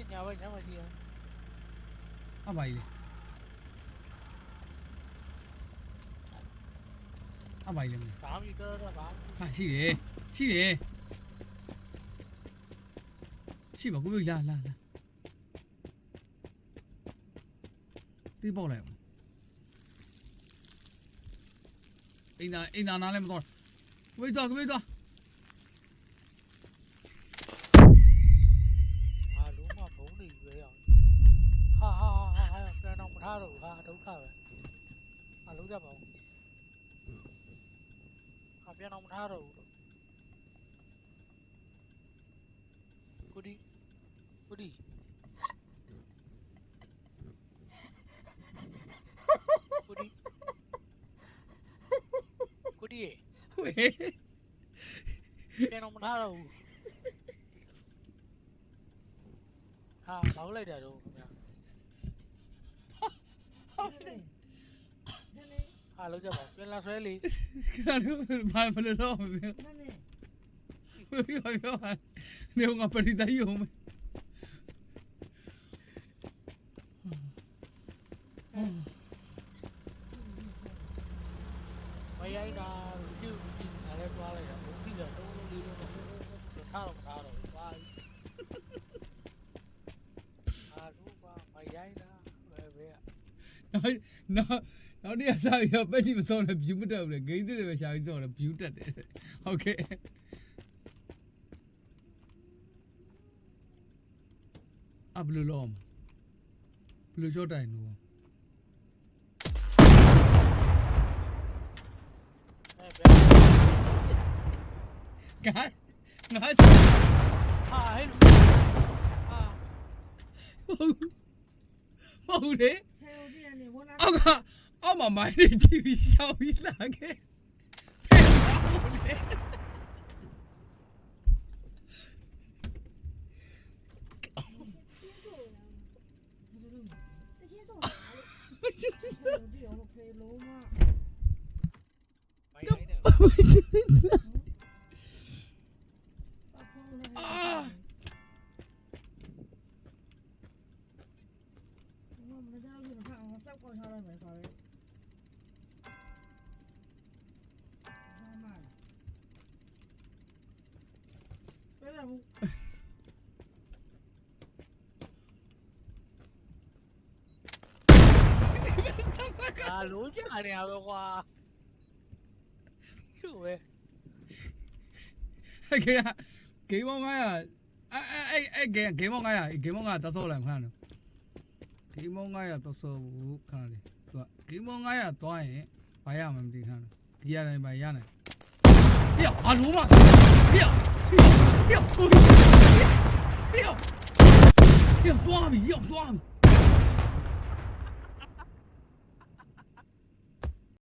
ကြီးညာဘက်ညာဘက်ကြီးအပါကြီးလေအပါကြီးလေဘာမှမတော်တော့ဘာဟာရှိတယ်ရှိတယ်ရှိပါကိုပြလာလာလာတီးပေါက်လိုက်အောင်အိမ်သာအိမ်သာနားလည်းမတော်ကိုပြတော့ကိုပြတော့ ဟာလုံးကြပါဦးဟာပြန်တော့မထားတော့ဘူးကိုဒီကိုဒီကိုဒီကို ဒီဝေးပြန်တော့မထားတော့ဘူးဟာဘောက်လိုက်တာတော့ခင်ဗျာဟာလုံးကြပါဦးပြန်လာဆွဲလေခါတော့ဘာမလို့တော့မပြောပြောပြော နေငါပရိသတ်ယုံမယ်မရိုက်တာပြုတ်ပြီးနားလဲသွားလိုက်တာဘုံပြီးတော့တုံးလုံးလေးလုံးတော့ထားတော့မထားတော့ဘူးပါအာလူပါမရိုက်တာပဲပဲနောက်နောက်နောက်နေ့အစားရပက်တိမစောနဲ့ view မတက်ဘူးလေဂိမ်းတွေပဲရှာပြီးစောတယ် view တက်တယ်ဟုတ်ကဲ့အဘလူလောမဘလူချောတိုင်နော်အဲပဲငါငါဟာဟဲ့လူဟာဟုတ်ဟုတ်လေဆယ်ဦးပြည့်နေဝန်လာ အောက်ကအောက်မှာမိုင်းနေကြည့်ပြီးရှောင်းပြီးလာခဲ့ဖဲပါဦးလေ ပွင့်ထားလိုက်မယ်ခါလေးဘာမှမပဲရဘူးဒါလုံးချနေရတော့ကွာရှုပ်ပဲအဲ့ကေကဂိမ်းမောင်း900အဲ့အဲ့အဲ့ဂိမ်းဂိမ်းမောင်း900ဂိမ်းမောင်း900တက်ဆော့လိုက်မှန်းတော့ ဂိမ်းမောင်း900တဆောဘူးခဏလေးသူကဂိမ်းမောင်း900သွားရင်ဘာရမှမသိခဏနော်ဒီရတယ်ဘာရနိုင်ဟေ့အလုံးမဟေ့ဟေ့ဟေ့ဟေ့ဟေ့သွားပြီရောက်သွားပြီ